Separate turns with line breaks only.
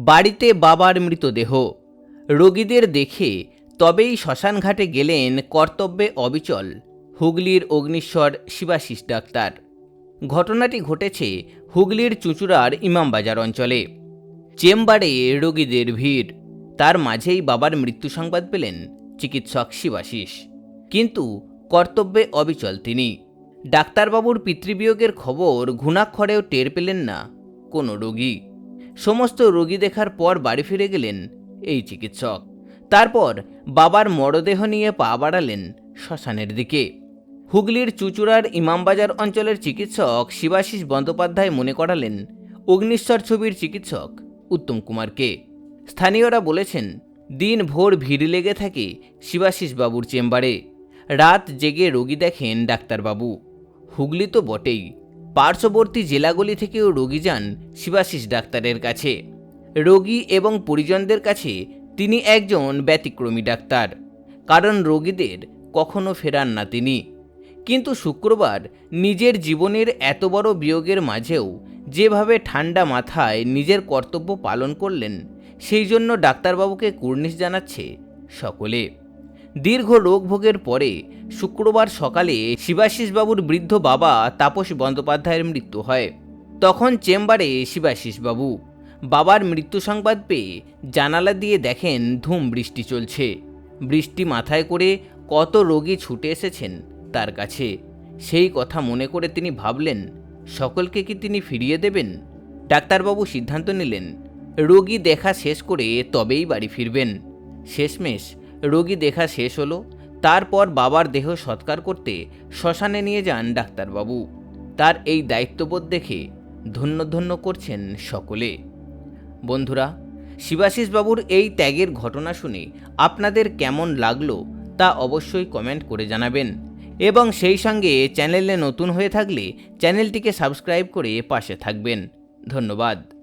বাড়িতে বাবার মৃতদেহ। রোগীদের দেখে তবেই শ্মশানঘাটে গেলেন কর্তব্যে অবিচল হুগলির অগ্নিশ্বর শিবাশিস ডাক্তার। ঘটনাটি ঘটেছে হুগলির চুঁচুড়ার ইমামবাজার অঞ্চলে। চেম্বারে রোগীদের ভিড়। তার মাঝেই বাবার মৃত্যু সংবাদ পেলেন চিকিৎসক শিবাশিস। কিন্তু কর্তব্যে অবিচল তিনি। ডাক্তারবাবুর পিতৃবিয়োগের খবর ঘুণাক্ষরেও টের পেলেন না কোনো রোগী। সমস্ত রোগী দেখার পর বাড়ি ফিরে গেলেন এই চিকিৎসক। তারপর বাবার মরদেহ নিয়ে পা বাড়ালেন শ্মশানের দিকে। হুগলির চুচুড়ার ইমামবাজার অঞ্চলের চিকিৎসক শিবাশিস বন্দ্যোপাধ্যায় মনে করালেন, অগ্নিশ্বর ছবির চিকিৎসক উত্তম কুমারকে। স্থানীয়রা বলেছেন দিন ভোর ভিড় লেগে থাকে শিবাশিস বাবুর চেম্বারে। রাত জেগে রোগী দেখেন ডাক্তারবাবু। হুগলি তো বটেই। পার্শ্ববর্তী জেলাগুলি থেকেও রোগী যান শিবাশিস ডাক্তারের কাছে। রোগী এবং পরিজনদের কাছে তিনি একজন ব্যতিক্রমী ডাক্তার। কারণ রোগীদের কখনো ফেরান না তিনি। কিন্তু শুক্রবার নিজের জীবনের এত বড় বিয়োগের মাঝেও যেভাবে ঠান্ডা মাথায় নিজের কর্তব্য পালন করলেন, সেই জন্য ডাক্তারবাবুকে কুর্নিশ জানাচ্ছে সকলে। দীর্ঘ রোগভোগের পরে শুক্রবার সকালে শিবাশিসবাবুর বৃদ্ধ বাবা তাপস বন্দ্যোপাধ্যায়ের মৃত্যু হয়। তখন চেম্বারে শিবাশিসবাবু বাবার মৃত্যু সংবাদ পেয়ে জানালা দিয়ে দেখেন ধুম বৃষ্টি চলছে। বৃষ্টি মাথায় করে কত রোগী ছুটে এসেছেন তার কাছে। সেই কথা মনে করে তিনি ভাবলেন, সকলকে কি তিনি ফিরিয়ে দেবেন? ডাক্তারবাবু সিদ্ধান্ত নিলেন, রোগী দেখা শেষ করে তবেই বাড়ি ফিরবেন। শেষমেশ রোগী দেখা শেষ হলো, তারপর বাবার দেহ সৎকার করতে শ্মশানে নিয়ে যান ডাক্তারবাবু। তার এই দায়িত্ববোধ দেখে ধন্য ধন্য করছেন সকলে। বন্ধুরা শিবাশিস বাবুর এই ত্যাগের ঘটনা শুনে আপনাদের কেমন লাগল তা অবশ্যই কমেন্ট করে জানাবেন। এবং সেই সঙ্গে চ্যানেলে নতুন হয়ে থাকলে চ্যানেলটিকে সাবস্ক্রাইব করে পাশে থাকবেন। ধন্যবাদ।